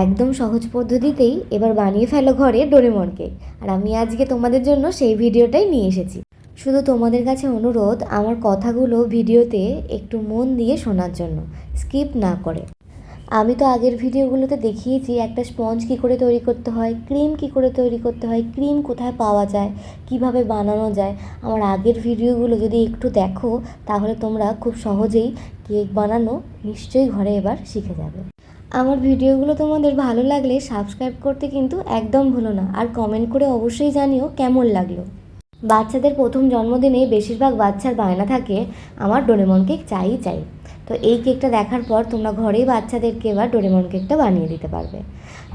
একদম সহজ পদ্ধতিতেই এবার বানিয়ে ফেলো ঘরে ডোরেমন কেক আর আমি আজকে তোমাদের জন্য সেই ভিডিওটাই নিয়ে এসেছি। শুধু তোমাদের কাছে অনুরোধ, আমার কথাগুলো ভিডিওতে একটু মন দিয়ে শোনার জন্য। স্কিপ না করে। আমি তো আগের ভিডিওগুলোতে দেখিয়েছি, একটা স্পঞ্জ কী করে তৈরি করতে হয়, ক্রিম কী করে তৈরি করতে হয়, ক্রিম কোথায় পাওয়া যায়, কীভাবে বানানো যায়। আমার আগের ভিডিওগুলো যদি একটু দেখো, তাহলে তোমরা খুব সহজেই কেক বানানো নিশ্চয়ই ঘরে এবার শিখে যাবে। আমার ভিডিওগুলো তোমাদের ভালো লাগলে সাবস্ক্রাইব করতে কিন্তু একদম ভুলো না। আর কমেন্ট করে অবশ্যই জানিও কেমন লাগল। বাচ্চাদের প্রথম জন্মদিনে বেশিরভাগ বাচ্চার বায়না থাকে, আমার ডোরেমনকে চাই চাই। তো এই কেকটা দেখার পর তোমরা ঘরেই বাচ্চাদেরকে এবার ডোরেমন কেকটা বানিয়ে দিতে পারবে।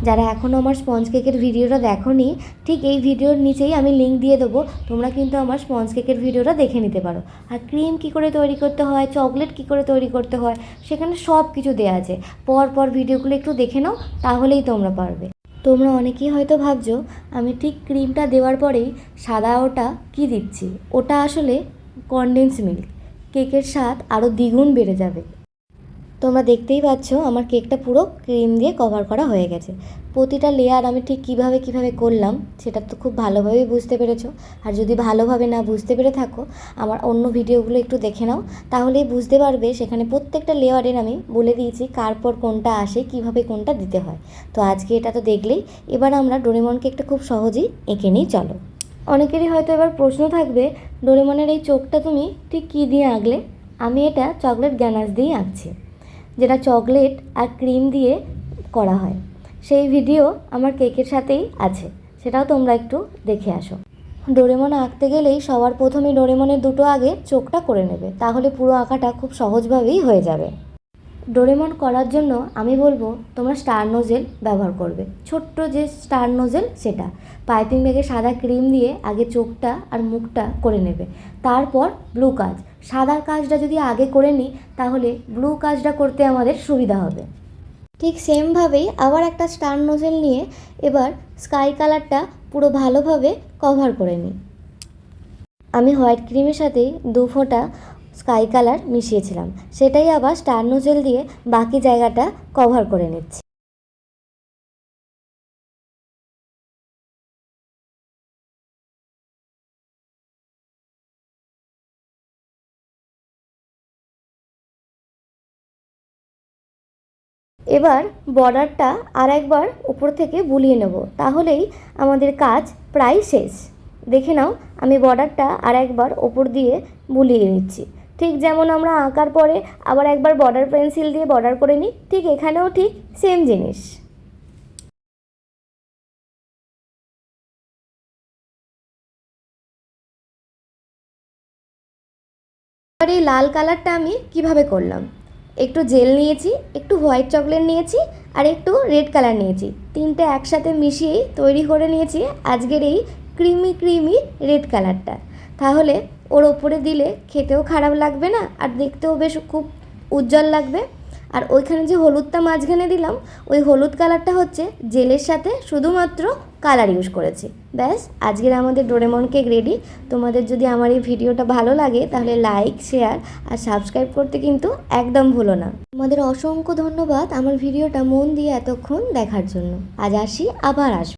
যারা এখনও আমার স্পঞ্জ কেকের ভিডিওটা দেখোনি, ঠিক এই ভিডিওর নিচেই আমি লিঙ্ক দিয়ে দেবো। তোমরা কিন্তু আমার স্পঞ্জ কেকের ভিডিওটা দেখে নিতে পারো। আর ক্রিম কী করে তৈরি করতে হয় চকলেট কী করে তৈরি করতে হয়, সেখানে সব কিছু দেওয়া আছে। পর পর ভিডিওগুলো একটু দেখে নাও, তাহলেই তোমরা পারবে। তোমরা অনেকেই হয়তো ভাবছ, আমি ঠিক ক্রিমটা দেওয়ার পরেই সাদা ওটা কি দিচ্ছি? ওটা আসলে কনডেন্স মিল্ক কেকের স্বাদ আরও দ্বিগুণ বেড়ে যাবে। তোমরা দেখতেই পাচ্ছ, আমার কেকটা পুরো ক্রিম দিয়ে কভার করা হয়ে গেছে। প্রতিটা লেয়ার আমি ঠিক কীভাবে কীভাবে করলাম, সেটা তো খুব ভালোভাবেই বুঝতে পেরেছ। আর যদি ভালোভাবে না বুঝতে পেরে থাকো, আমার অন্য ভিডিওগুলো একটু দেখে নাও, তাহলেই বুঝতে পারবে সেখানে প্রত্যেকটা লেয়ারের আমি বলে দিয়েছি কার পর কোনটা আসে, কীভাবে কোনটা দিতে হয়। তো আজকে এটা তো দেখলেই, এবার আমরা ডোরেমন কেকটা খুব সহজেই এঁকে নিই, চলো। অনেকেরই হয়তো এবার প্রশ্ন থাকবে, ডোরেমনের এই চোখটা তুমি ঠিক কী দিয়ে আঁকলে? আমি এটা চকলেট গ্যানাস দিয়েই আঁকছি, যেটা চকলেট আর ক্রিম দিয়ে করা হয়। সেই ভিডিও আমার কেকের সাথেই আছে, সেটাও তোমরা একটু দেখে আসো। ডোরেমন আঁকতে গেলেই সবার প্রথমে ডোরেমনের দুটো আগে চোখটা করে নেবে, তাহলে পুরো আঁকাটা খুব সহজভাবেই হয়ে যাবে। ডোরেমন করার জন্য আমি বলব, তোমরা স্টার নোজেল ব্যবহার করবে। ছোট্ট যে স্টার নোজেল সেটা। পাইপিং ব্যাগে সাদা ক্রিম দিয়ে আগে চোখটা আর মুখটা করে নেবে। তারপর ব্লু কাজ। সাদার কাজটা যদি আগে করে নিই তাহলে ব্লু কাজটা করতে আমাদের সুবিধা হবে। ঠিক সেমভাবেই আবার একটা স্টার নোজেল নিয়ে এবার স্কাই কালারটা পুরো ভালোভাবে কভার করে নিই আমি হোয়াইট ক্রিমের সাথে দু ফোঁটা স্কাই কালার মিশিয়েছিলাম। সেটাই আবার স্টার নোজেল দিয়ে বাকি জায়গাটা কভার করে নিচ্ছি। এবার বর্ডারটা আর একবার উপর থেকে বুলিয়ে নেব। তাহলেই আমাদের কাজ প্রায় শেষ। দেখে নাও, আমি বর্ডারটা আর একবার ওপর দিয়ে বুলিয়ে নিচ্ছি। ঠিক যেমন আমরা আঁকার পরে আবার একবার বর্ডার পেন্সিল দিয়ে বর্ডার করে নিই, ঠিক এখানেও ঠিক সেম জিনিস। এবার এই লাল কালারটা আমি কীভাবে করলাম? একটু জেল নিয়েছি, একটু হোয়াইট চকলেট নিয়েছি আর একটু রেড কালার নিয়েছি। তিনটে একসাথে মিশিয়েই তৈরি করে নিয়েছি আজকের এই ক্রিমি ক্রিমি রেড কালারটা। তাহলে ওর ওপরে দিলে খেতেও খারাপ লাগবে না, আর দেখতেও বেশ খুব উজ্জ্বল লাগবে। আর ওইখানে যে হলুদটা মাঝখানে দিলাম, ওই হলুদ কালারটা হচ্ছে জেলের সাথে শুধুমাত্র কালার ইউজ করেছি। ব্যাস, আজকের আমাদের ডোরেমন কেক রেডি। তোমাদের যদি আমার এই ভিডিওটা ভালো লাগে, তাহলে লাইক, শেয়ার আর সাবস্ক্রাইব করতে কিন্তু একদম ভুলো না। তোমাদের অসংখ্য ধন্যবাদ আমার ভিডিওটা মন দিয়ে এতক্ষণ দেখার জন্য। আজ আসি, আবার আসব।